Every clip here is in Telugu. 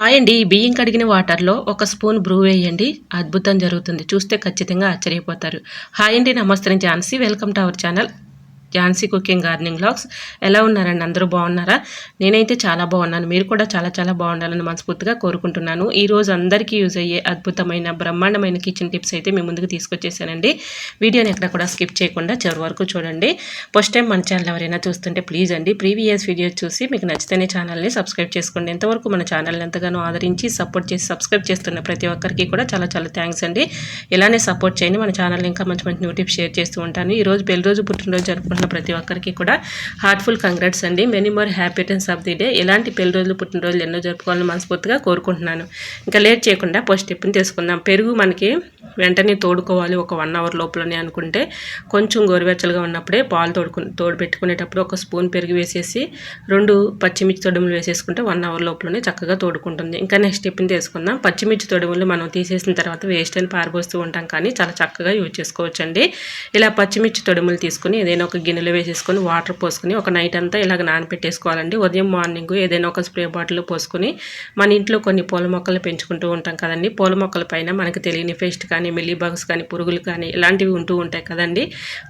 హాయ్ అండి బియ్యం కడిగిన వాటర్లో ఒక స్పూన్ బ్రూ వేయండి. అద్భుతం జరుగుతుంది. చూస్తే ఖచ్చితంగా ఆశ్చర్యపోతారు. హాయ్ అండి. నమస్తే. Jhansi. Welcome to our channel. Jhansi cooking gardening blogs. ఎలా ఉన్నారండి? అందరూ బాగున్నారా? నేనైతే చాలా బాగున్నాను. మీరు కూడా చాలా చాలా బాగుండాలని మనస్ఫూర్తిగా కోరుకుంటున్నాను. ఈరోజు అందరికీ యూజ్ అయ్యే అద్భుతమైన బ్రహ్మాండమైన కిచెన్ టిప్స్ అయితే మీ ముందుకు తీసుకొచ్చేసానండి. వీడియోని ఎక్కడ కూడా స్కిప్ చేయకుండా చివరి వరకు చూడండి. ఫస్ట్ టైం మన ఛానల్ ఎవరైనా చూస్తుంటే ప్లీజ్ అండి ప్రీవియస్ వీడియోస్ చూసి మీకు నచ్చితేనే ఛానల్ని సబ్స్క్రైబ్ చేసుకోండి. ఎంతవరకు మన ఛానల్ని ఎంతగానో ఆదరించి సపోర్ట్ చేసి సబ్స్క్రైబ్ చేస్తున్న ప్రతి ఒక్కరికి కూడా చాలా చాలా థ్యాంక్స్ అండి. ఇలానే సపోర్ట్ చేయండి. మన ఛానల్ ఇంకా మంచి మంచి న్యూ టిప్స్ షేర్ చేస్తూ ఉంటాను. ఈ రోజు పెళ్ళి రోజు పుట్టినరోజు జరుపుకుంటున్న ప్రతి ఒక్కరికి కూడా హార్ట్ఫుల్ కంగ్రాట్స్ అండి. Many more happy returns of the day ఇలాంటి పెళ్ళి రోజులు పుట్టినరోజులు ఎన్నో జరుపుకోవాలని మనస్ఫూర్తిగా కోరుకుంటున్నాను. ఇంకా లేట్ చేయకుండా పోస్ట్ టిప్ని తీసుకుందాం పెరుగు మనకి వెంటనే తోడుకోవాలి ఒక వన్ అవర్ లోపలనే అనుకుంటే కొంచెం గోరువెచ్చలుగా ఉన్నప్పుడే పాలు తోడుకు తోడు పెట్టుకునేటప్పుడు ఒక స్పూన్ పెరుగు వేసేసి రెండు పచ్చిమిర్చి తొడుములు వేసేసుకుంటే వన్ అవర్ లోపలనే చక్కగా తోడుకుంటుంది. ఇంకా నెక్స్ట్ టిప్ని తీసుకుందాం పచ్చిమిర్చి తొడుములు మనం తీసేసిన తర్వాత వేస్ట్ అని పారబోస్తూ ఉంటాం కానీ చాలా చక్కగా యూజ్ చేసుకోవచ్చండి. ఇలా పచ్చిమిర్చి తొడుములు తీసుకుని ఏదైనా ఒక గిన్నెలో వేసేసుకొని వాటర్ పోసుకొని ఒక నైట్ అంతా ఇలాగ నానపెట్టేసుకోవాలండి. ఉదయం మార్నింగ్ ఏదైనా ఒక స్ప్రే బాటిల్ పోసుకొని మన ఇంట్లో కొన్ని పూల మొక్కలు పెంచుకుంటూ ఉంటాం కదండి. పూల మొక్కల పైన మనకు తెలియని ఫెస్ట్ కానీ మిల్లీ బగ్స్ కానీ పురుగులు కానీ ఇలాంటివి ఉంటూ ఉంటాయి కదండి.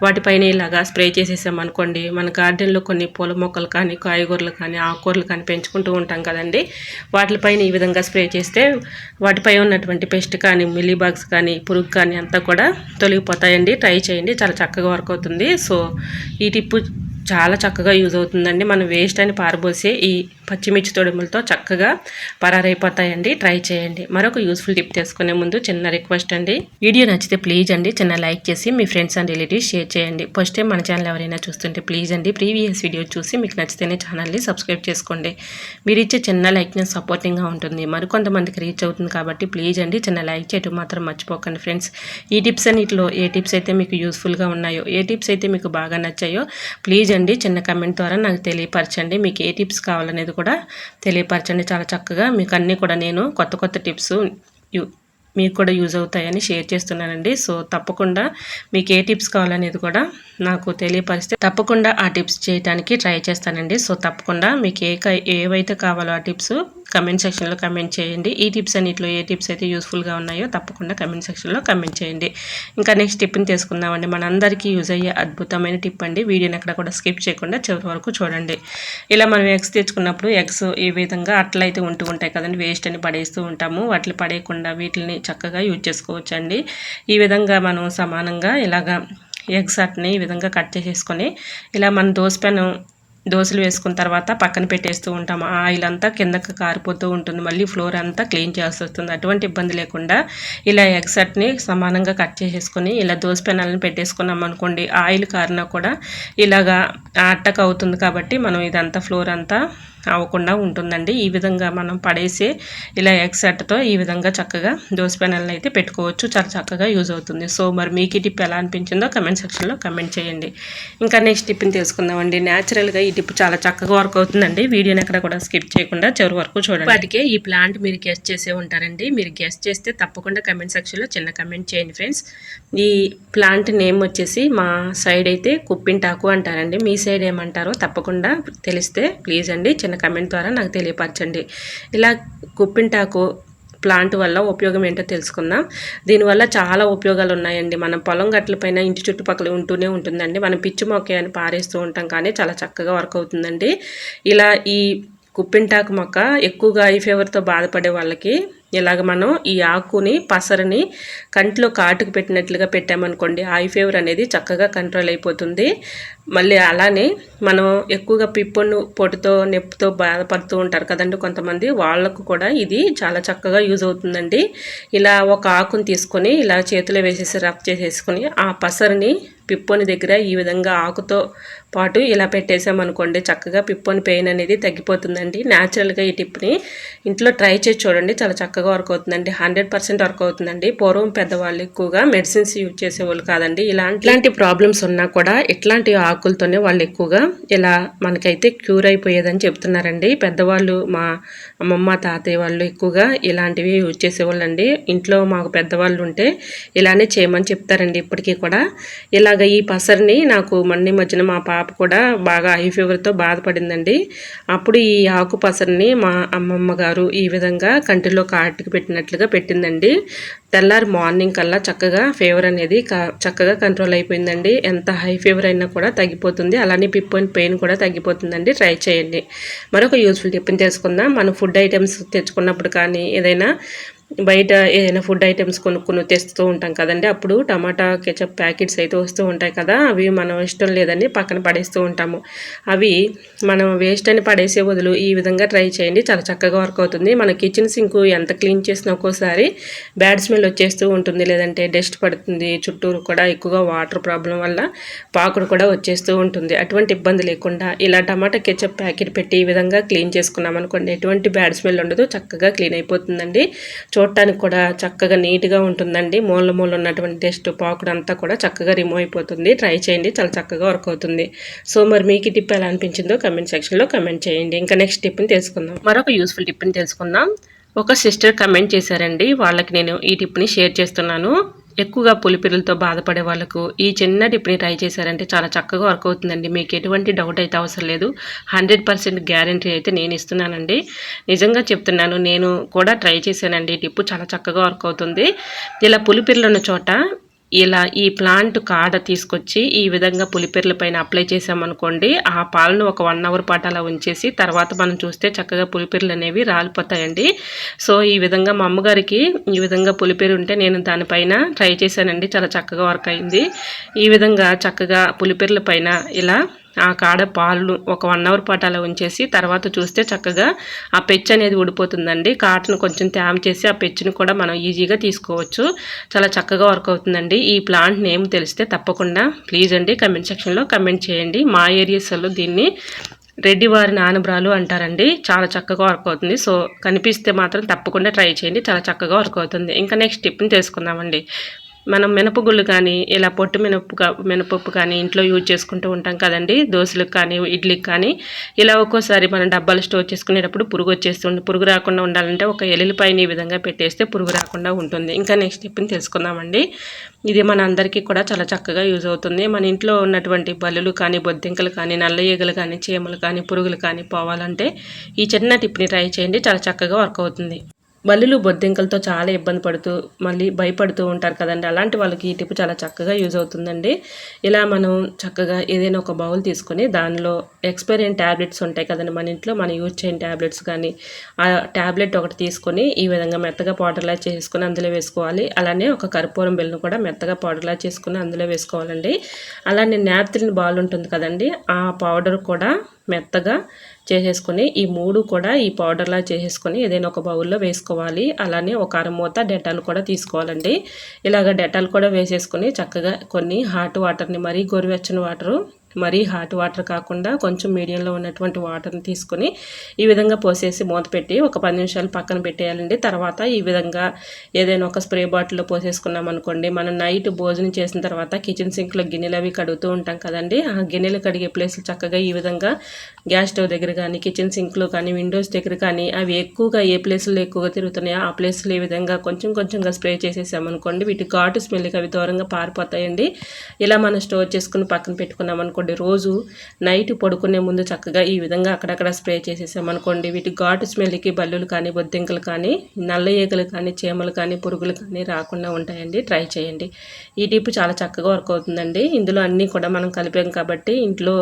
వాటిపైన ఇలాగా స్ప్రే చేసేసామనుకోండి మన గార్డెన్లో కొన్ని పూల మొక్కలు కానీ కాయగూరలు కానీ ఆకుకూరలు కానీ పెంచుకుంటూ ఉంటాం కదండి. వాటిపైన ఈ విధంగా స్ప్రే చేస్తే వాటిపై ఉన్నటువంటి పెస్ట్ కానీ మిల్లీబాగ్స్ కానీ పురుగు కానీ అంతా కూడా తొలగిపోతాయండి. ట్రై చేయండి. చాలా చక్కగా వర్క్ అవుతుంది. సో ఈ టిప్పు చాలా చక్కగా యూజ్ అవుతుందండి. మనం వేస్ట్ అని పారబోసే ఈ పచ్చిమిర్చి తొడుములతో చక్కగా పరారైపోతాయండి. ట్రై చేయండి. మరొక యూస్ఫుల్ టిప్ తీసుకునే ముందు చిన్న రిక్వెస్ట్ అండి. వీడియో నచ్చితే ప్లీజ్ అండి చిన్న లైక్ చేసి మీ ఫ్రెండ్స్ అండ్ రిలేటివ్స్ షేర్ చేయండి. ఫస్ట్ టైం మన ఛానల్ ఎవరైనా చూస్తుంటే ప్లీజ్ అండి ప్రీవియస్ వీడియో చూసి మీకు నచ్చితేనే ఛానల్ని సబ్స్క్రైబ్ చేసుకోండి. మీరు ఇచ్చే చిన్న లైక్ని సపోర్టింగ్గా ఉంటుంది. మరికొంతమందికి రీచ్ అవుతుంది కాబట్టి ప్లీజ్ అండి చిన్న లైక్ చేయటం మాత్రం మర్చిపోకండి ఫ్రెండ్స్. ఈ టిప్స్ అన్నిటిలో ఏ టిప్స్ అయితే మీకు యూస్ఫుల్గా ఉన్నాయో ఏ టిప్స్ అయితే మీకు బాగా నచ్చాయో ప్లీజ్ అండి చిన్న కమెంట్ ద్వారా నాకు తెలియపరచండి. మీకు ఏ టిప్స్ కావాలనేది కూడా కూడా తెలియపరచండి. చాలా చక్కగా మీకు అన్నీ కూడా నేను కొత్త కొత్త టిప్స్ మీకు కూడా యూజ్ అవుతాయని షేర్ చేస్తున్నానండి. సో తప్పకుండా మీకు ఏ టిప్స్ కావాలనేది కూడా నాకు తెలియపరిస్తే తప్పకుండా ఆ టిప్స్ చేయడానికి ట్రై చేస్తానండి. సో తప్పకుండా మీకు ఏ ఏవైతే కావాలో ఆ టిప్స్ కమెంట్ సెక్షన్లో కమెంట్ చేయండి. ఈ టిప్స్ అన్నింటిలో ఏ టిప్స్ అయితే యూస్ఫుల్గా ఉన్నాయో తప్పకుండా కమెంట్ సెక్షన్లో కమెంట్ చేయండి. ఇంకా నెక్స్ట్ టిప్ని తీసుకుందామండి. మనందరికీ యూజ్ అయ్యే అద్భుతమైన టిప్ అండి. వీడియోని ఎక్కడ కూడా స్కిప్ చేయకుండా చివరి వరకు చూడండి. ఇలా మనం ఎగ్స్ తెచ్చుకున్నప్పుడు ఎగ్స్ ఈ విధంగా అట్లయితే ఉంటూ ఉంటాయి కదండి. వేస్ట్ అని పడేస్తూ ఉంటాము. వాటిని పడేయకుండా వీటిని చక్కగా యూజ్ చేసుకోవచ్చండి. ఈ విధంగా మనం సమానంగా ఇలాగా ఎగ్స్ అట్ని ఈ విధంగా కట్ చేసేసుకొని ఇలా మన దోసపెను దోశలు వేసుకున్న తర్వాత పక్కన పెట్టేస్తూ ఉంటాం. ఆయిల్ అంతా కిందకి కారిపోతూ ఉంటుంది. మళ్ళీ ఫ్లోర్ అంతా క్లీన్ చేయాల్సి వస్తుంది. అటువంటి ఇబ్బంది లేకుండా ఇలా ఎగ్సట్ని సమానంగా కట్ చేసేసుకొని ఇలా దోశ పెనాలను పెట్టేసుకున్నాం అనుకోండి ఆయిల్ కారినా కూడా ఇలాగా అట్టకు అవుతుంది కాబట్టి మనం ఇదంతా ఫ్లోర్ అంతా అవ్వకుండా ఉంటుందండి. ఈ విధంగా మనం పడేసే ఇలా ఎగ్సెట్తో ఈ విధంగా చక్కగా దోశ పెనల్ని అయితే పెట్టుకోవచ్చు. చాలా చక్కగా యూజ్ అవుతుంది. సో మరి మీకు ఈ టిప్ ఎలా అనిపించిందో కమెంట్ సెక్షన్లో కమెంట్ చేయండి. ఇంకా నెక్స్ట్ టిప్ని తెలుసుకుందామండి. న్యాచురల్గా ఈ టిప్ చాలా చక్కగా వర్క్ అవుతుందండి. వీడియోని ఎక్కడ కూడా స్కిప్ చేయకుండా చివరి వరకు చూడండి. వాటికే ఈ ప్లాంట్ మీరు గెస్ట్ చేసే ఉంటారండి. మీరు గెస్ట్ చేస్తే తప్పకుండా కమెంట్ సెక్షన్లో చిన్న కమెంట్ చేయండి ఫ్రెండ్స్. ఈ ప్లాంట్ నేమ్ వచ్చేసి మా సైడ్ అయితే కుప్పింటాకు అంటారండి. మీ సైడ్ ఏమంటారో తప్పకుండా తెలిస్తే ప్లీజ్ అండి. చిన్న చిన్న కమెంట్ ద్వారా నాకు తెలియపరచండి. ఇలా కుప్పింటాకు ప్లాంట్ వల్ల ఉపయోగం ఏంటో తెలుసుకుందాం. దీనివల్ల చాలా ఉపయోగాలు ఉన్నాయండి. మనం పొలం గట్ల పైన ఇంటి చుట్టుపక్కల ఉంటూనే ఉంటుందండి. మనం పిచ్చి మొక్క అని పారేస్తూ ఉంటాం కానీ చాలా చక్కగా వర్క్ అవుతుందండి. ఇలా ఈ కుప్పింటాకు మొక్క ఎక్కువగా ఐ ఫీవర్తో బాధపడే వాళ్ళకి ఇలాగ మనం ఈ ఆకుని పసరని కంట్లో కాటుకు పెట్టినట్లుగా పెట్టామనుకోండి ఐ ఫీవర్ అనేది చక్కగా కంట్రోల్ అయిపోతుంది. మళ్ళీ అలానే మనం ఎక్కువగా పిప్పొన్ను పొట్టుతో నొప్పితో బాధపడుతూ ఉంటారు కదండి కొంతమంది వాళ్ళకు కూడా ఇది చాలా చక్కగా యూజ్ అవుతుందండి. ఇలా ఒక ఆకుని తీసుకొని ఇలా చేతిలో వేసేసి రఫ్ చేసేసుకొని ఆ పసరిని పిప్పొని దగ్గర ఈ విధంగా ఆకుతో పాటు ఇలా పెట్టేసామనుకోండి చక్కగా పిప్పొని పెయిన్ అనేది తగ్గిపోతుందండి. న్యాచురల్గా ఈ టిప్ని ఇంట్లో ట్రై చేసి చూడండి. చాలా చక్కగా వర్క్ అవుతుందండి. హండ్రెడ్ పర్సెంట్ వర్క్ అవుతుందండి. పూర్వం పెద్దవాళ్ళు ఎక్కువగా మెడిసిన్స్ యూజ్ చేసేవాళ్ళు కాదండి. ఇలాంటి ఇలాంటి ప్రాబ్లమ్స్ ఉన్నా కూడా ఇట్లాంటి ఆకులతోనే వాళ్ళు ఎక్కువగా ఇలా మనకైతే క్యూర్ అయిపోయేదని చెప్తున్నారండి. పెద్దవాళ్ళు మా అమ్మమ్మ తాతయ్య వాళ్ళు ఎక్కువగా ఇలాంటివి యూజ్ చేసేవాళ్ళు అండి ఇంట్లో మాకు పెద్దవాళ్ళు ఉంటే ఇలానే చేయమని చెప్తారండి. ఇప్పటికీ కూడా ఇలాగ ఇలాగ ఈ పసరిని నాకు మొన్న మధ్యన మా పాప కూడా బాగా హై ఫీవర్తో బాధపడిందండి. అప్పుడు ఈ ఆకు పసరిని మా అమ్మమ్మ గారు ఈ విధంగా కంటిలో కాటుకు పెట్టినట్లుగా పెట్టిందండి. తెల్లారి మార్నింగ్ కల్లా చక్కగా ఫీవర్ అనేది చక్కగా కంట్రోల్ అయిపోయిందండి. ఎంత హై ఫీవర్ అయినా కూడా తగ్గిపోతుంది. అలానే పిప్ అండ్ పెయిన్ కూడా తగ్గిపోతుందండి. ట్రై చేయండి. మరొక యూస్ఫుల్ టిప్ని తెలుసుకుందాం. మనం ఫుడ్ ఐటమ్స్ తెచ్చుకున్నప్పుడు కానీ ఏదైనా బయట ఏదైనా ఫుడ్ ఐటమ్స్ కొనుక్కుని తెస్తూ ఉంటాం కదండి. అప్పుడు టమాటా కెచప్ ప్యాకెట్స్ అయితే వస్తూ ఉంటాయి కదా అవి మనం ఇష్టం లేదని పక్కన పడేస్తూ ఉంటాము. అవి మనం వేస్ట్ అని పడేసే బదులు ఈ విధంగా ట్రై చేయండి. చాలా చక్కగా వర్క్ అవుతుంది. మన కిచెన్ సింక్ ఎంత క్లీన్ చేసినా ఒక్కోసారి బ్యాడ్ స్మెల్ వచ్చేస్తూ ఉంటుంది. లేదంటే డస్ట్ పడుతుంది చుట్టూరు కూడా ఎక్కువగా వాటర్ ప్రాబ్లం వల్ల పాకుడు కూడా వచ్చేస్తూ ఉంటుంది. అటువంటి ఇబ్బంది లేకుండా ఇలా టమాటా కెచప్ ప్యాకెట్ పెట్టి ఈ విధంగా క్లీన్ చేసుకున్నాం అనుకోండి ఎటువంటి బ్యాడ్ స్మెల్ ఉండదు. చక్కగా క్లీన్ అయిపోతుందండి. చూడటానికి కూడా చక్కగా నీట్గా ఉంటుందండి. మూల మూల ఉన్నటువంటి టెస్ట్ పాకుడు అంతా కూడా చక్కగా రిమూవ్ అయిపోతుంది. ట్రై చేయండి. చాలా చక్కగా వర్క్ అవుతుంది. సో మరి మీకు ఈ టిప్ ఎలా అనిపించిందో కమెంట్ సెక్షన్లో కమెంట్ చేయండి. ఇంకా నెక్స్ట్ టిప్ని తెలుసుకుందాం. మరొక యూస్ఫుల్ టిప్ని తెలుసుకుందాం. ఒక సిస్టర్ కమెంట్ చేశారండి. వాళ్ళకి నేను ఈ టిప్ని షేర్ చేస్తున్నాను. ఎక్కువగా పులిపిరులతో బాధపడే వాళ్ళకు ఈ చిన్న టిప్ని ట్రై చేశారంటే చాలా చక్కగా వర్క్ అవుతుందండి. మీకు ఎటువంటి డౌట్ అయితే అవసరం లేదు. హండ్రెడ్ పర్సెంట్ గ్యారంటీ అయితే నేను ఇస్తున్నానండి. నిజంగా చెప్తున్నాను నేను కూడా ట్రై చేశానండి. టిప్పు చాలా చక్కగా వర్క్ అవుతుంది. ఇలా పులిపిరులు ఉన్న చోట ఇలా ఈ ప్లాంట్ కాడ తీసుకొచ్చి ఈ విధంగా పులిపెర్ల పైన అప్లై చేసామనుకోండి ఆ పాలను ఒక వన్ అవర్ పాటు అలా ఉంచేసి తర్వాత మనం చూస్తే చక్కగా పులిపెర్లు అనేవి రాలిపోతాయండి. సో ఈ విధంగా మా అమ్మగారికి ఈ విధంగా పులిపెరు ఉంటే నేను దానిపైన ట్రై చేశానండి. చాలా చక్కగా వర్క్ అయింది. ఈ విధంగా చక్కగా పులిపెర్ల పైన ఇలా ఆ కాడ పాలు ఒక వన్ అవర్ పాటు అలా ఉంచేసి తర్వాత చూస్తే చక్కగా ఆ పెచ్చు అనేది ఊడిపోతుందండి. కాటన్ కొంచెం తేమ చేసి ఆ పెచ్చుని కూడా మనం ఈజీగా తీసుకోవచ్చు. చాలా చక్కగా వర్క్ అవుతుందండి. ఈ ప్లాంట్ నేమ్ తెలిస్తే తప్పకుండా ప్లీజ్ అండి కమెంట్ సెక్షన్లో కమెంట్ చేయండి. మా ఏరియాస్లో దీన్ని రెడ్డి వారి నానబ్రాలు అంటారండి. చాలా చక్కగా వర్క్ అవుతుంది. సో కనిపిస్తే మాత్రం తప్పకుండా ట్రై చేయండి. చాలా చక్కగా వర్క్ అవుతుంది. ఇంకా నెక్స్ట్ టిప్ని తెలుసుకుందామండి. మనం మినపగుళ్ళు కానీ ఇలా పొట్టు మినప మినపప్పు కానీ ఇంట్లో యూజ్ చేసుకుంటూ ఉంటాం కదండి. దోశలకు కానీ ఇడ్లీకి కానీ. ఇలా ఒక్కోసారి మనం డబ్బాలు స్టోర్ చేసుకునేటప్పుడు పురుగు వచ్చేస్తుంది పురుగు రాకుండా ఉండాలంటే ఒక ఎల్లుల్లిపాయని ఈ విధంగా పెట్టేస్తే పురుగు రాకుండా ఉంటుంది. ఇంకా నెక్స్ట్ స్టెప్ని తెలుసుకుందామండి. ఇది మన అందరికీ కూడా చాలా చక్కగా యూజ్ అవుతుంది. మన ఇంట్లో ఉన్నటువంటి బల్లులు కానీ బొద్దింకలు కానీ నల్ల ఈగలు కానీ చీమలు కానీ పురుగులు కానీ పోవాలంటే ఈ చిన్న టిప్ని ట్రై చేయండి. చాలా చక్కగా వర్క్ అవుతుంది. బల్లులు బొద్దింకలతో చాలా ఇబ్బంది పడుతూ మళ్ళీ భయపడుతూ ఉంటారు కదండి. అలాంటి వాళ్ళకి ఈ టిప్ చాలా చక్కగా యూజ్ అవుతుందండి. ఇలా మనం చక్కగా ఏదైనా ఒక బౌల్ తీసుకొని దానిలో ఎక్స్పైరియన్ అయిన ట్యాబ్లెట్స్ ఉంటాయి కదండి. మన ఇంట్లో మనం యూజ్ చేయని ట్యాబ్లెట్స్ కానీ ఆ ట్యాబ్లెట్ ఒకటి తీసుకొని ఈ విధంగా మెత్తగా పౌడర్లా చేసుకొని అందులో వేసుకోవాలి. అలానే ఒక కర్పూరం బెల్లను కూడా మెత్తగా పౌడర్లా చేసుకుని అందులో వేసుకోవాలండి. అలానే నాప్తిన్ బాల్ ఉంటుంది కదండి. ఆ పౌడర్ కూడా మెత్తగా చేసేసుకొని ఈ మూడు కూడా ఈ పౌడర్లా చేసేసుకొని ఏదైనా ఒక బౌల్లో వేసుకోవాలి. అలానే ఒక అరమూత డెటాల్ కూడా తీసుకోవాలండి. ఇలాగ డెటాల్ కూడా వేసేసుకొని చక్కగా కొన్ని హాట్ వాటర్ని మరీ గోరువెచ్చని వాటరు మరీ హాట్ వాటర్ కాకుండా కొంచెం మీడియంలో ఉన్నటువంటి వాటర్ని తీసుకొని ఈ విధంగా పోసేసి మూత పెట్టి ఒక పది నిమిషాలు పక్కన పెట్టేయాలండి. తర్వాత ఈ విధంగా ఏదైనా ఒక స్ప్రే బాటిల్లో పోసేసుకున్నాం అనుకోండి. మనం నైట్ భోజనం చేసిన తర్వాత కిచెన్ సింక్లో గిన్నెలు అవి కడుగుతూ ఉంటాం కదండి. ఆ గిన్నెలు కడిగే ప్లేస్లు చక్కగా ఈ విధంగా గ్యాస్ స్టవ్ దగ్గర కానీ కిచెన్ సింక్లో కానీ విండోస్ దగ్గర కానీ అవి ఎక్కువగా ఏ ప్లేస్లో ఎక్కువగా తిరుగుతున్నాయో ఆ ప్లేస్లో ఈ విధంగా కొంచెం కొంచెంగా స్ప్రే చేసేసామనుకోండి వీటి ఘాటు స్మెల్కి అవి దూరంగా పారిపోతాయండి. ఇలా మనం స్టోర్ చేసుకుని పక్కన పెట్టుకున్నాం అనుకోండి అనుకోండి రోజు నైట్ పడుకునే ముందు చక్కగా ఈ విధంగా అక్కడక్కడ స్ప్రే చేసేసామనుకోండి వీటి ఘాటు స్మెల్కి బల్లులు కానీ బొద్దింకలు కానీ నల్ల ఈగలు కానీ చీమలు కానీ పురుగులు కానీ రాకుండా ఉంటాయండి. ట్రై చేయండి. ఈ టిప్ చాలా చక్కగా వర్క్ అవుతుందండి. ఇందులో అన్నీ కూడా మనం కలిపాం కాబట్టి ఇంట్లో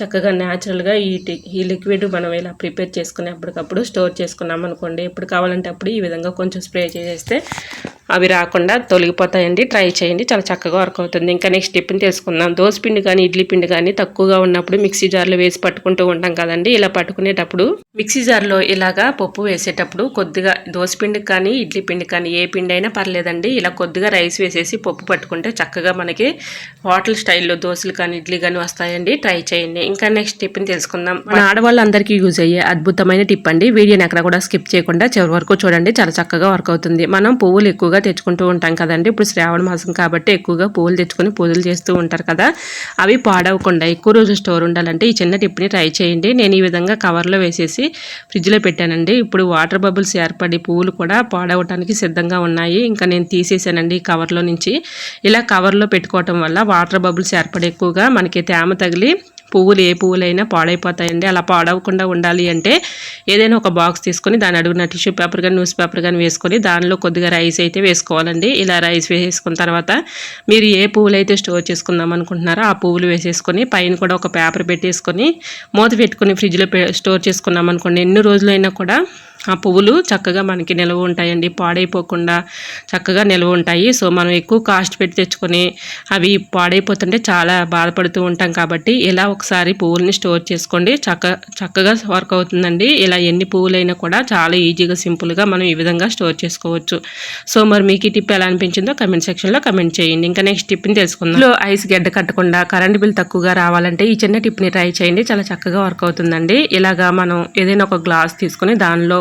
చక్కగా న్యాచురల్గా ఈ ఈ లిక్విడ్ మనం ఇలా ప్రిపేర్ చేసుకుని అప్పటికప్పుడు స్టోర్ చేసుకున్నాం అనుకోండి. ఎప్పుడు కావాలంటే అప్పుడు ఈ విధంగా కొంచెం స్ప్రే చేసేస్తే అవి రాకుండా తొలగిపోతాయండి. ట్రై చేయండి. చాలా చక్కగా వర్క్ అవుతుంది. ఇంకా నెక్స్ట్ టిప్ని తెలుసుకుందాం. దోశ పిండి కానీ ఇడ్లీ పిండి కానీ తక్కువగా ఉన్నప్పుడు మిక్సీ జార్లో వేసి పట్టుకుంటూ ఉంటాం కదండి. ఇలా పట్టుకునేటప్పుడు మిక్సీ జార్లో ఇలాగా పప్పు వేసేటప్పుడు కొద్దిగా దోశ పిండికి కానీ ఇడ్లీ పిండి కానీ ఏ పిండి అయినా పర్లేదండి. ఇలా కొద్దిగా రైస్ వేసేసి పప్పు పట్టుకుంటే చక్కగా మనకి హోటల్ స్టైల్లో దోశలు కానీ ఇడ్లీ కానీ వస్తాయండి. ట్రై చేయండి. ఇంకా నెక్స్ట్ టిప్ని తెలుసుకుందాం. మన ఆడవాళ్ళందరికీ యూజ్ అయ్యే అద్భుతమైన టిప్ అండి. వీడియోని ఎక్కడ కూడా స్కిప్ చేయకుండా చివరి వరకు చూడండి. చాలా చక్కగా వర్క్ అవుతుంది. మనం పువ్వులు ఎక్కువగా ఎక్కువగా తెచ్చుకుంటూ ఉంటాం కదండి. ఇప్పుడు శ్రావణ మాసం కాబట్టి ఎక్కువగా పువ్వులు తెచ్చుకొని పూజలు చేస్తూ ఉంటారు కదా. అవి పాడవకుండా పాడవకుండా ఎక్కువ రోజులు స్టోర్ ఉండాలంటే ఈ చిన్న టిప్ని ట్రై చేయండి. నేను ఈ విధంగా కవర్లో వేసేసి ఫ్రిడ్జ్లో పెట్టానండి. ఇప్పుడు వాటర్ బబుల్స్ ఏర్పడి పువ్వులు కూడా పాడవటానికి సిద్ధంగా ఉన్నాయి. ఇంకా నేను తీసేసానండి ఈ కవర్లో నుంచి. ఇలా కవర్లో పెట్టుకోవటం వల్ల వాటర్ బబుల్స్ ఏర్పడి ఎక్కువగా మనకి తేమ తగిలి పువ్వులు ఏ పువ్వులైనా పాడైపోతాయండి. అలా పాడవకుండా ఉండాలి అంటే ఏదైనా ఒక బాక్స్ తీసుకొని దాని అడుగున టిష్యూ పేపర్ కానీ న్యూస్ పేపర్ కానీ వేసుకొని దానిలో కొద్దిగా రైస్ అయితే వేసుకోవాలండి. ఇలా రైస్ వేసుకున్న తర్వాత మీరు ఏ పువ్వులు అయితే స్టోర్ చేసుకుందాం అనుకుంటున్నారో ఆ పువ్వులు వేసేసుకొని పైన కూడా ఒక పేపర్ పెట్టేసుకొని మూత పెట్టుకుని ఫ్రిడ్జ్లో స్టోర్ చేసుకున్నాం అనుకోండి ఎన్ని రోజులైనా కూడా ఆ పువ్వులు చక్కగా మనకి నిల్వ ఉంటాయండి పాడైపోకుండా చక్కగా నిల్వ ఉంటాయి. సో మనం ఎక్కువ కాస్ట్ పెట్టి తెచ్చుకొని అవి పాడైపోతుంటే చాలా బాధపడుతూ ఉంటాం కాబట్టి ఇలా ఒకసారి పువ్వుల్ని స్టోర్ చేసుకోండి. చక్క చక్కగా వర్క్ అవుతుందండి. ఇలా ఎన్ని పువ్వులైనా కూడా చాలా ఈజీగా సింపుల్గా మనం ఈ విధంగా స్టోర్ చేసుకోవచ్చు. సో మరి మీకు ఈ టిప్ ఎలా అనిపించిందో కమెంట్ సెక్షన్లో కమెంట్ చేయండి. ఇంకా నెక్స్ట్ టిప్ని తెలుసుకుందాం. లో ఐస్ గడ్డ కట్టకుండా కరెంట్ బిల్ తక్కువగా రావాలంటే ఈ చిన్న టిప్ని ట్రై చేయండి. చాలా చక్కగా వర్క్ అవుతుందండి. ఇలాగా మనం ఏదైనా ఒక గ్లాస్ తీసుకొని దానిలో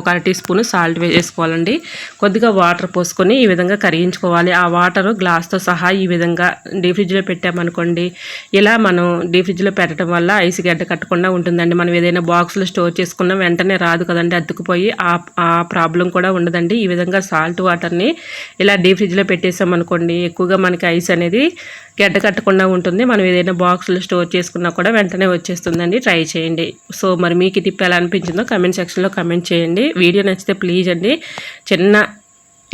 ఒక అర టీ స్పూన్ సాల్ట్ వేసుకోవాలండి. కొద్దిగా వాటర్ పోసుకొని ఈ విధంగా కరిగించుకోవాలి. ఆ వాటర్ గ్లాస్తో సహా ఈ విధంగా డీ ఫ్రిడ్జ్లో పెట్టామనుకోండి ఇలా మనం డీ ఫ్రిడ్జ్లో పెట్టడం వల్ల ఐస్ గడ్డ కట్టకుండా ఉంటుందండి. మనం ఏదైనా బాక్స్లో స్టోర్ చేసుకున్న వెంటనే రాదు కదండి అద్దుకుపోయి ఆ ప్రాబ్లం కూడా ఉండదండి. ఈ విధంగా సాల్ట్ వాటర్ని ఇలా డీ ఫ్రిడ్జ్లో పెట్టేసామనుకోండి ఎక్కువగా మనకి ఐస్ అనేది గడ్డ కట్టకుండా ఉంటుంది. మనం ఏదైనా బాక్స్లో స్టోర్ చేసుకున్నా కూడా వెంటనే వచ్చేస్తుందండి. ట్రై చేయండి. సో మరి మీకు టిప్ ఎలా అనిపించిందో కమెంట్ సెక్షన్లో కమెంట్ చేయండి. వీడియో నచ్చితే ప్లీజ్ అండి. చిన్న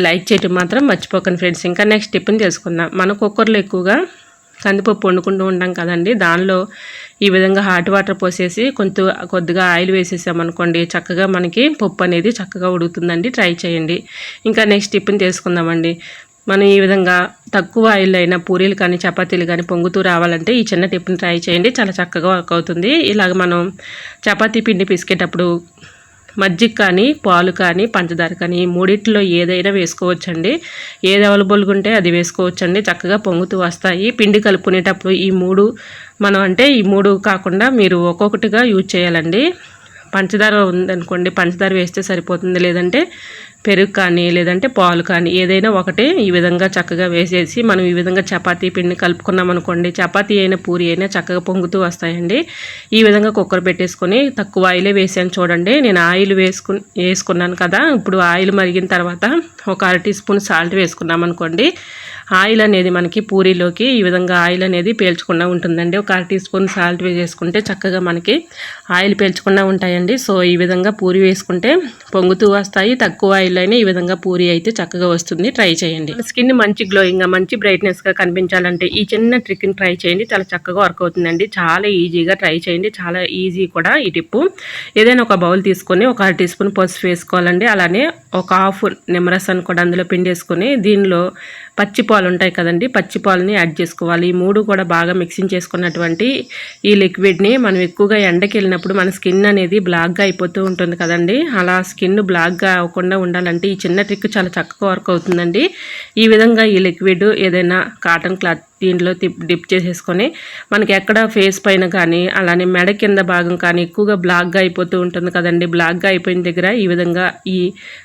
లైక్ చేయటం మాత్రం మర్చిపోకండి ఫ్రెండ్స్. ఇంకా నెక్స్ట్ టిప్ని తెలుసుకుందాం. మన కుక్కర్లో ఎక్కువగా కందిపప్పు వండుకుంటూ ఉంటాం కదండి. దానిలో ఈ విధంగా హాట్ వాటర్ పోసేసి కొంత కొద్దిగా ఆయిల్ వేసేసామనుకోండి చక్కగా మనకి పప్పు అనేది చక్కగా ఉడుకుతుందండి. ట్రై చేయండి. ఇంకా నెక్స్ట్ టిప్ని తెలుసుకుందామండి. మనం ఈ విధంగా తక్కువ ఆయిల్ అయినా పూరీలు కానీ చపాతీలు కానీ పొంగుతూ రావాలంటే ఈ చిన్న టిప్ని ట్రై చేయండి. చాలా చక్కగా వర్క్ అవుతుంది. ఇలాగ మనం చపాతీ పిండి పిసికేటప్పుడు మజ్జిగ కానీ పాలు కానీ పంచదార కానీ ఈ మూడిట్లో ఏదైనా వేసుకోవచ్చండి. ఏది అవైలబుల్గా ఉంటే అది వేసుకోవచ్చండి. చక్కగా పొంగుతూ వస్తాయి. పిండి కలుపుకునేటప్పుడు ఈ మూడు మనం అంటే ఈ మూడు కాకుండా మీరు ఒక్కొక్కటిగా యూజ్ చేయాలండి. పంచదార ఉందనుకోండి పంచదార వేస్తే సరిపోతుంది. లేదంటే పెరుగు కానీ లేదంటే పాలు కానీ ఏదైనా ఒకటే ఈ విధంగా చక్కగా వేసేసి మనం ఈ విధంగా చపాతీ పిండి కలుపుకున్నాం అనుకోండి చపాతీ అయినా పూరి అయినా చక్కగా పొంగుతూ వస్తాయండి. ఈ విధంగా కుక్కర్ పెట్టేసుకొని తక్కువ ఆయిలే వేసాను చూడండి. నేను ఆయిల్ వేసుకు వేసుకున్నాను కదా ఇప్పుడు ఆయిల్ మరిగిన తర్వాత ఒక అర టీ స్పూన్ సాల్ట్ వేసుకున్నాం అనుకోండి. ఆయిల్ అనేది మనకి పూరీలోకి ఈ విధంగా ఆయిల్ అనేది పేల్చకుండా ఉంటుందండి. ఒక అర టీ స్పూన్ సాల్ట్ వేసుకుంటే చక్కగా మనకి ఆయిల్ పేల్చకుండా ఉంటాయండి. సో ఈ విధంగా పూరి వేసుకుంటే పొంగుతూ వస్తాయి. తక్కువ ఆయిల్ అయినా ఈ విధంగా పూరి అయితే చక్కగా వస్తుంది. ట్రై చేయండి. స్కిన్ మంచి గ్లోయింగ్గా మంచి బ్రైట్నెస్గా కనిపించాలంటే ఈ చిన్న ట్రిక్ని ట్రై చేయండి. చాలా చక్కగా వర్క్ అవుతుందండి. చాలా ఈజీగా ట్రై చేయండి. చాలా ఈజీ కూడా ఈ టిప్పు. ఏదైనా ఒక బౌల్ తీసుకొని ఒక అర టీ స్పూన్ పసుపు వేసుకోవాలండి. అలానే ఒక హాఫ్ నిమ్మరసాన్ని కూడా అందులో పిండేసుకొని దీనిలో పచ్చి పాలు ఉంటాయి కదండి. పచ్చి పాలని యాడ్ చేసుకోవాలి. ఈ మూడు కూడా బాగా మిక్సింగ్ చేసుకున్నటువంటి ఈ లిక్విడ్ని మనం ఎక్కువగా ఎండకి వెళ్ళినప్పుడు మన స్కిన్ అనేది బ్లాక్గా అయిపోతూ ఉంటుంది కదండి. అలా స్కిన్ బ్లాక్గా అవ్వకుండా ఉండాలంటే ఈ చిన్న ట్రిక్ చాలా చక్కగా వర్క్ అవుతుందండి. ఈ విధంగా ఈ లిక్విడ్ ఏదైనా కాటన్ క్లాత్ దీంట్లో డిప్ చేసేసుకొని మనకి ఎక్కడ ఫేస్ పైన కానీ అలానే మెడ కింద భాగం కానీ ఎక్కువగా బ్లాక్గా అయిపోతూ ఉంటుంది కదండి. బ్లాక్గా అయిపోయిన దగ్గర ఈ విధంగా ఈ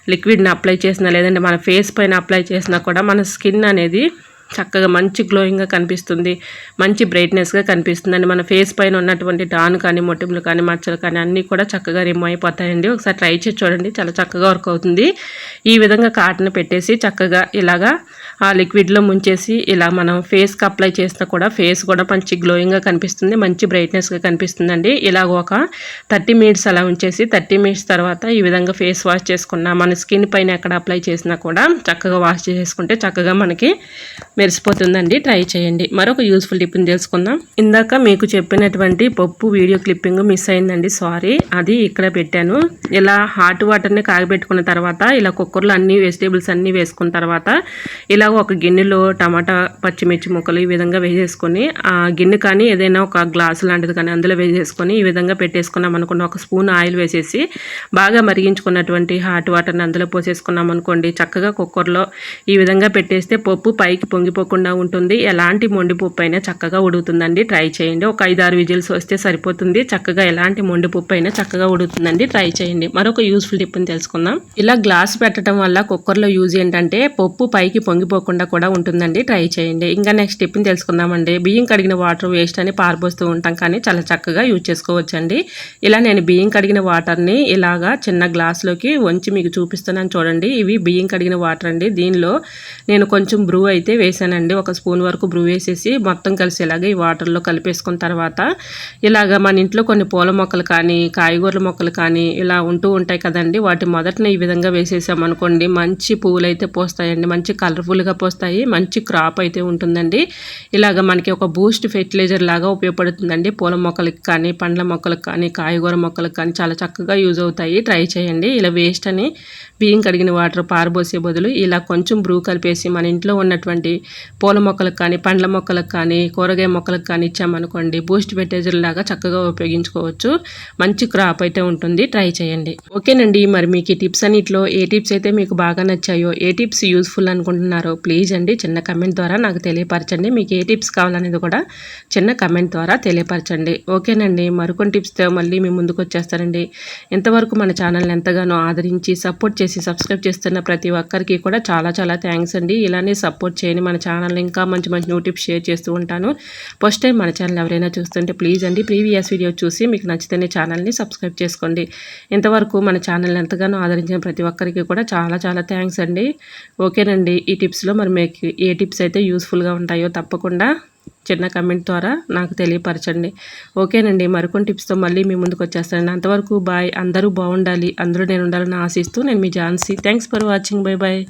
లిక్విడ్ని అప్లై చేసినా లేదంటే మన ఫేస్ పైన అప్లై చేసినా కూడా మన స్కిన్ అనేది చక్కగా మంచి గ్లోయింగ్గా కనిపిస్తుంది. మంచి బ్రైట్నెస్గా కనిపిస్తుందండి. మన ఫేస్ పైన ఉన్నటువంటి డాన్ కానీ మొటిములు కానీ మచ్చలు కానీ అన్నీ కూడా చక్కగా రిమూవ్ అయిపోతాయండి. ఒకసారి ట్రై చేసి చూడండి. చాలా చక్కగా వర్క్ అవుతుంది. ఈ విధంగా కాటన్ పెట్టేసి చక్కగా ఇలాగా ఆ లిక్విడ్లో ముంచేసి ఇలా మనం ఫేస్కి అప్లై చేసినా కూడా ఫేస్ కూడా మంచి గ్లోయింగ్గా కనిపిస్తుంది మంచి బ్రైట్నెస్గా కనిపిస్తుందండి. ఇలాగ ఒక థర్టీ మినిట్స్ అలా ఉంచేసి థర్టీ మినిట్స్ తర్వాత ఈ విధంగా ఫేస్ వాష్ చేసుకున్న మన స్కిన్ పైన ఎక్కడ అప్లై చేసినా కూడా చక్కగా వాష్ చేసుకుంటే చక్కగా మనకి మెరిసిపోతుందండి. ట్రై చేయండి. మరొక యూస్ఫుల్ టిప్ని తెలుసుకుందాం. ఇందాక మీకు చెప్పినటువంటి పప్పు వీడియో క్లిప్పింగ్ మిస్ అయిందండి. సారీ. అది ఇక్కడ పెట్టాను. ఇలా హాట్ వాటర్ని కాగబెట్టుకున్న తర్వాత ఇలా కుక్కర్లో అన్ని వెజిటేబుల్స్ అన్నీ వేసుకున్న తర్వాత ఇలా ఒక గిన్నెలో టమాటా పచ్చిమిర్చి ముక్కలు ఈ విధంగా వేసేసుకొని ఆ గిన్నె కానీ ఏదైనా ఒక గ్లాసు లాంటిది కానీ అందులో వేసేసుకొని ఈ విధంగా పెట్టేసుకున్నాం అనుకోండి. ఒక స్పూన్ ఆయిల్ వేసేసి బాగా మరిగించుకున్నటువంటి హాట్ వాటర్ని అందులో పోసేసుకున్నాం అనుకోండి. చక్కగా కుక్కర్లో ఈ విధంగా పెట్టేస్తే పప్పు పైకి పొంగి పొంగిపోకుండా ఉంటుంది. ఎలాంటి మొండిపప్పు అయినా చక్కగా ఉడుకుతుందండి. ట్రై చేయండి. ఒక ఐదు ఆరు విజిల్స్ వస్తే సరిపోతుంది. చక్కగా ఎలాంటి మొండిపప్పు అయినా చక్కగా ఉడుగుతుందండి ట్రై చేయండి. మరొక యూస్ఫుల్ టిప్ని తెలుసుకుందాం. ఇలా గ్లాస్ పెట్టడం వల్ల కుక్కర్లో యూజ్ ఏంటంటే పప్పు పైకి పొంగిపోకుండా కూడా ఉంటుందండి. ట్రై చేయండి. ఇంకా నెక్స్ట్ టిప్ని తెలుసుకుందామండి. బియ్యం కడిగిన వాటర్ వేస్ట్ అని పారబోస్తూ ఉంటాం. కానీ చాలా చక్కగా యూజ్ చేసుకోవచ్చండి. ఇలా నేను బియ్యం కడిగిన వాటర్ని ఇలాగా చిన్న గ్లాస్లోకి వంచి మీకు చూపిస్తున్నాను చూడండి. ఇవి బియ్యం కడిగిన వాటర్ అండి. దీనిలో నేను కొంచెం బ్రూ అయితే వేసానండి ఒక స్పూన్ వరకు బ్రూ వేసేసి మొత్తం కలిసి ఇలాగే ఈ వాటర్లో కలిపేసుకున్న తర్వాత ఇలాగ మన ఇంట్లో కొన్ని పూల మొక్కలు కానీ కాయగూరల మొక్కలు కానీ ఇలా ఉంటూ ఉంటాయి కదండి. వాటి మొదటిన ఈ విధంగా వేసేసామనుకోండి మంచి పువ్వులు అయితే పోస్తాయండి. మంచి కలర్ఫుల్గా పోస్తాయి. మంచి క్రాప్ అయితే ఉంటుందండి. ఇలాగ మనకి ఒక బూస్ట్ ఫెర్టిలైజర్ లాగా ఉపయోగపడుతుందండి. పూల మొక్కలకి కానీ పండ్ల మొక్కలకు కానీ కాయగూర మొక్కలకు కానీ చాలా చక్కగా యూజ్ అవుతాయి. ట్రై చేయండి. ఇలా వేస్ట్ అని బియ్యం కడిగిన వాటర్ పారబోసే బదులు ఇలా కొంచెం బ్రూ కలిపేసి మన ఇంట్లో ఉన్నటువంటి పూల మొక్కలకు కానీ పండ్ల మొక్కలకు కానీ కూరగాయ మొక్కలకు కానీ ఇచ్చామనుకోండి బూస్ట్ ఫెర్టిలైజర్ లాగా చక్కగా ఉపయోగించుకోవచ్చు. మంచి క్రాప్ అయితే ఉంటుంది. ట్రై చేయండి. ఓకేనండి. మరి మీకు ఈ టిప్స్ అన్నిట్లో ఏ టిప్స్ అయితే మీకు బాగా నచ్చాయో ఏ టిప్స్ యూస్ఫుల్ అనుకుంటున్నారో ప్లీజ్ అండి చిన్న కమెంట్ ద్వారా నాకు తెలియపరచండి. మీకు ఏ టిప్స్ కావాలనేది కూడా చిన్న కమెంట్ ద్వారా తెలియపరచండి. ఓకేనండి. మరికొన్ని టిప్స్తో మళ్ళీ మీ ముందుకు వచ్చేస్తారండి ఇంతవరకు మన ఛానల్ని ఎంతగానో ఆదరించి సపోర్ట్ చేసి సబ్స్క్రైబ్ చేస్తున్న ప్రతి ఒక్కరికి కూడా చాలా చాలా థ్యాంక్స్ అండి. ఇలానే సపోర్ట్ చేయని మన ఛానల్ ఇంకా మంచి మంచి న్యూ టిప్స్ షేర్ చేస్తూ ఉంటాను. ఫస్ట్ టైం మన ఛానల్ ఎవరైనా చూస్తుంటే ప్లీజ్ అండి ప్రీవియస్ వీడియో చూసి మీకు నచ్చితేనే ఛానల్ని సబ్స్క్రైబ్ చేసుకోండి. ఇంతవరకు మన ఛానల్ ఎంతగానో ఆదరించిన ప్రతి ఒక్కరికి కూడా చాలా చాలా థ్యాంక్స్ అండి. ఓకేనండి ఈ టిప్స్లో మరి మీకు ఏ టిప్స్ అయితే యూస్ఫుల్గా ఉంటాయో తప్పకుండా చిన్న కమెంట్ ద్వారా నాకు తెలియపరచండి. ఓకేనండి మరికొన్ని టిప్స్తో మళ్ళీ మీ ముందుకు వచ్చేస్తానండి. అంతవరకు బాయ్ అందరూ బాగుండాలి అందరూ నేను ఉండాలని ఆశిస్తూ నేను మీ Jhansi. Thanks for watching bye bye